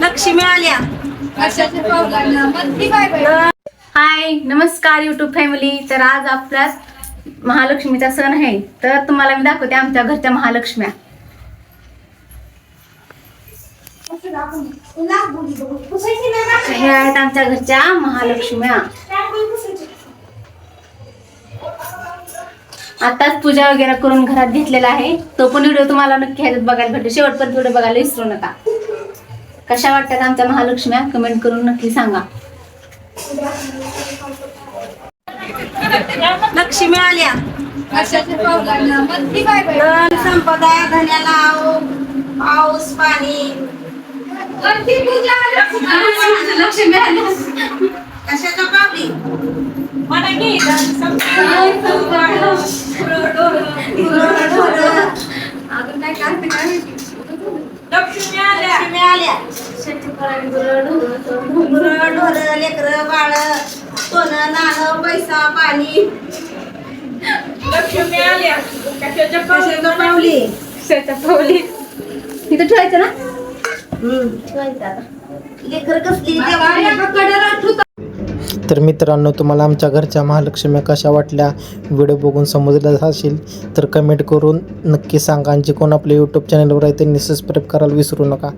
लक्ष्मी आल्या. हाय नमस्कार YouTube family तर आज आपला महालक्ष्मीचा सण आहे. तर तुम्हाला मी दाखवते आमच्या घरच्या महालक्ष्म्या. हे आहेत आमच्या घरच्या महालक्ष्म्या. आताच पूजा वगैरे करून घरात घेतलेला आहे. तो पण व्हिडिओ तुम्हाला नक्की ह्याच्यात बघायला भेटेल. शेवटपर्यंत व्हिडिओ बघायला विसरू नका. कशा वाटतात आमच्या महालक्ष्म्या? कमेंट करून नक्की सांगा. लक्ष्मी आल्या. धन संपदा धन्याला पाऊस पाणी. लक्ष्मी कशाचा पावली? लक्ष्मी आल्या. ढोर ढोर लेकर बाळ सोनं नाणं पैसा पाणी लक्ष्मी आल्या कशाच्या पावली पावली तिथं ठेवायचं ना लेकर कसली देवा तर मित्रांनो तुम्हाला आमच्या घरच्या महालक्ष्मी कशा वाटल्या? व्हिडिओ बघून समजलं असेल तर कमेंट करून नक्की सांगा. आणि जे कोण आपल्या यूट्यूब चॅनलवर आहे त्यांनी सबस्क्राईब करायला विसरू नका.